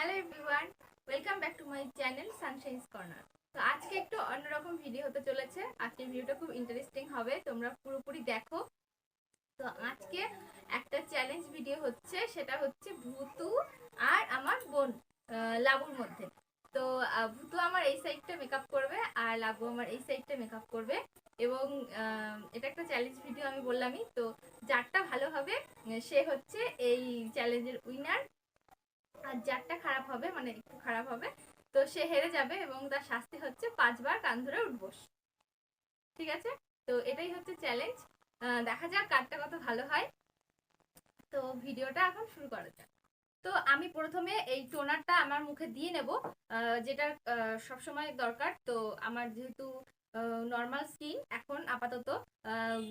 Hello everyone welcome back to my channel Sunshine's Corner তো আজকে একটু অন্যরকম ভিডিও হতে চলেছে। আজকের ভিডিওটা খুব ইন্টারেস্টিং হবে, তোমরা পুরোপুরি দেখো। তো আজকে একটা চ্যালেঞ্জ ভিডিও হচ্ছে, সেটা হচ্ছে ভূতু আর আমার বোন লাবুর মধ্যে। তো ভূতু আমার এই সাইডটা মেকআপ করবে আর লাবু আমার এই সাইডটা মেকআপ করবে। এবং এটা একটা চ্যালেঞ্জ ভিডিও আমি বললামই। তো যারটা ভালো হবে, সে হচ্ছে এই চ্যালেঞ্জের উইনার আর যারটা খারাপ হবে মানে একটু খারাপ হবে। তো সে হেরে যাবে এবং তার শাস্তি হচ্ছে পাঁচবার কান ধরে উঠবোস। ঠিক আছে? তো এটাই হচ্ছে চ্যালেঞ্জ দেখা যাক কারটা কত ভালো হয়। তো ভিডিওটা এখন শুরু করা যাক। তো আমি প্রথমে এই টোনারটা আমার মুখে দিয়ে নেব। যেটা সবসময় দরকার। তো আমার যেহেতু নর্মাল স্কিন এখন আপাতত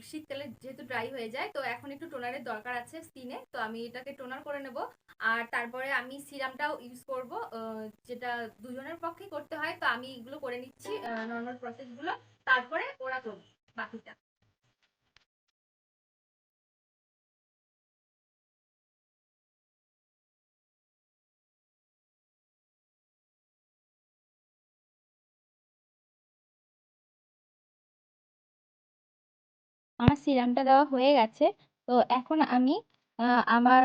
শীতকালে যেহেতু ড্রাই হয়ে যায়, তো এখন একটু টোনারের দরকার আছে স্কিনে তো আমি এটাকে টোনার করে নেব। আর তারপরে আমি সিরামটাও ইউজ করব যেটা দুজনের পক্ষে করতে হয়, তো আমি এগুলো করে নিচ্ছি নর্মাল প্রসেসগুলো তারপরে ওরা করবে, বাকিটা। আমার সিরামটা দেওয়া হয়ে গেছে। তো এখন আমি আমার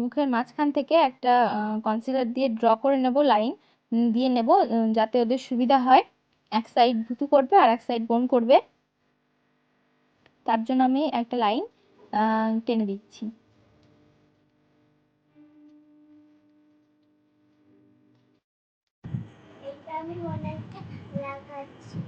মুখের মাঝখান থেকে একটা কনসিলার দিয়ে ড্র করে নেব লাইন দিয়ে নেব যাতে ওদের সুবিধা হয়। এক সাইড ভুতু করবে আর এক সাইড বোন করবে। তার জন্য আমি একটা লাইন টেনে দিচ্ছি। আমি লাগাচ্ছি।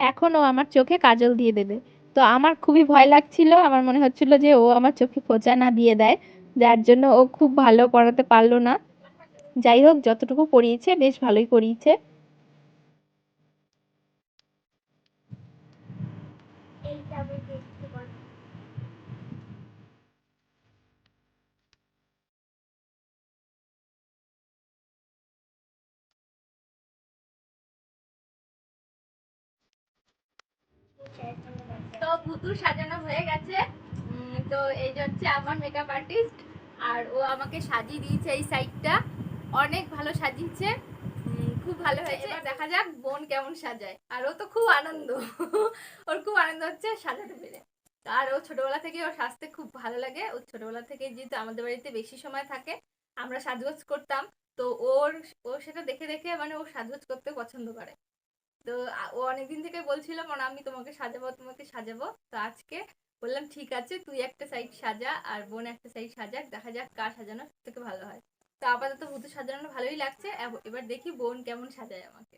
এখন ও আমার চোখে কাজল দিয়ে দেবে। তো আমার খুবই ভয় লাগছিল, আমার মনে হচ্ছিল যে ও আমার চোখে খোঁচা না দিয়ে দেয়, যার জন্য ও খুব ভালো পড়াতে পারল না। যাই হোক, যতটুকু পড়িয়েছে বেশ ভালোই করিয়েছে। ভুতুর সাজানো হয়ে গেছে। তো এই হচ্ছে আমার মেকআপ আর্টিস্ট আর ও আমাকে সাজিয়ে দিয়েছে এই সাইডটা অনেক ভালো সাজিয়েছে। খুব ভালো হয়েছে। এবার দেখা যাক বোন কেমন সাজায়। আর ও তো খুব আনন্দ। ওর খুব আনন্দ হচ্ছে সাজাতে পেরে। আর ও ছোটবেলা থেকে ওর সাজতে খুব ভালো লাগে। ও ছোটবেলা থেকে যেহেতু আমাদের বাড়িতে বেশি সময় থাকে, আমরা সাজগোজ করতাম। তো ওর, ও সেটা দেখে দেখে মানে ও সাজগোজ করতে পছন্দ করে। তো ও অনেকদিন থেকে বলছিল মানে আমি তোমাকে সাজাবো তোমাকে সাজাবো। তো আজকে বললাম, ঠিক আছে, তুই একটা সাইড সাজা আর বোন একটা সাইড সাজা দেখা যাক কার সাজানো থেকে ভালো হয়। তো আপাতত ভূত সাজানো ভালোই লাগছে। এবার দেখি বোন কেমন সাজায় আমাকে।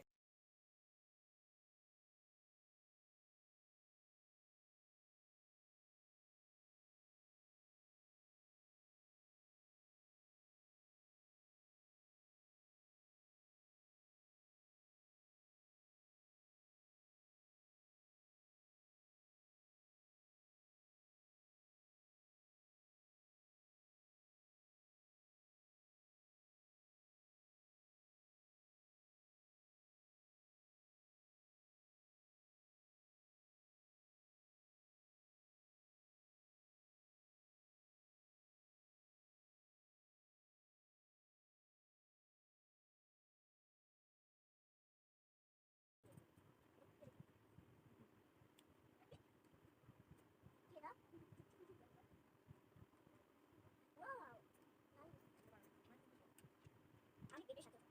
অনেক বেবির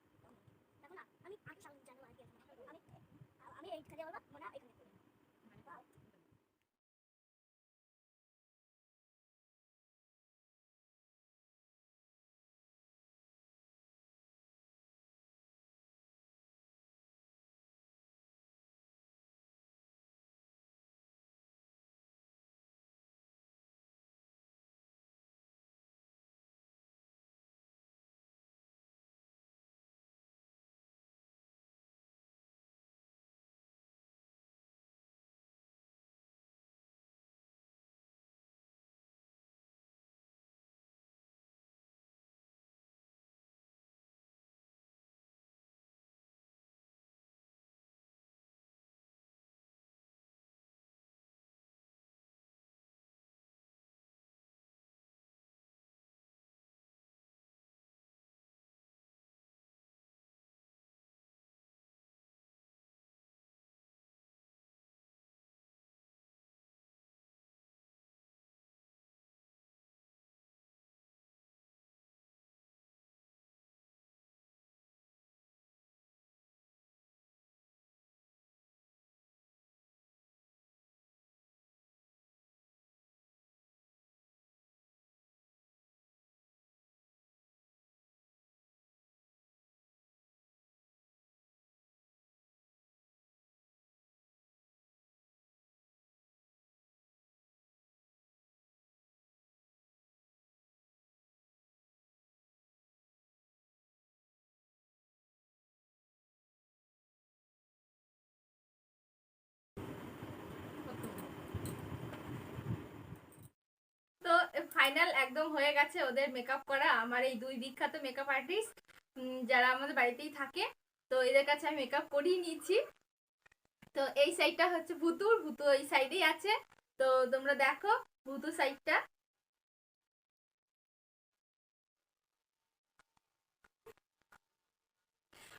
ফাইনাল একদম হয়ে গেছে ওদের মেকআপ করা। আমার এই দুই বিখ্যাত মেকআপ আর্টিস্ট যারা আমাদের বাড়িতেই থাকে, তো এদের কাছে আমি মেকআপ করিয়ে নিয়েছি। তো এই সাইডটা হচ্ছে ভুতুর ভুতু এই সাইডেই আছে। তো তোমরা দেখো ভুতু সাইডটা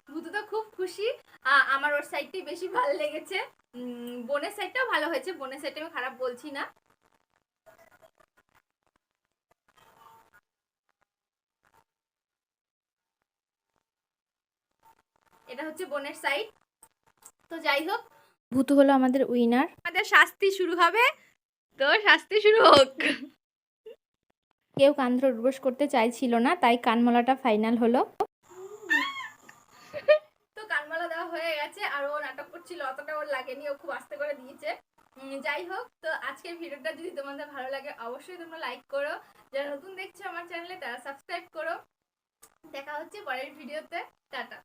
ভুতু তো খুব খুশি। আমার ওর সাইডটি বেশি ভালো লেগেছে। বোনের সাইডটাও ভালো হয়েছে। বোনের সাইডটা আমি খারাপ বলছি না। এটা হচ্ছে বোনের সাইড তো যাই হোক ভূতু হলো আমাদের উইনার আমাদের শাস্তি শুরু হবে। তো শাস্তি শুরু হোক। কেউ কান্দ্র উর্বশ করতে চাইছিল না তাই কানমলাটা ফাইনাল হলো। তো কানমালা দেওয়া হয়ে গেছে আর ও নাটক করছিল অতটা ওর লাগেনি ও খুব আস্তে করে দিয়েছে। যাই হোক তো আজকের ভিডিওটা যদি তোমাদের ভালো লাগে অবশ্যই তোমরা লাইক করো। যারা নতুন দেখছ আমার চ্যানেলে তারা সাবস্ক্রাইব করো। দেখা হচ্ছে পরের ভিডিওতে। টাটা।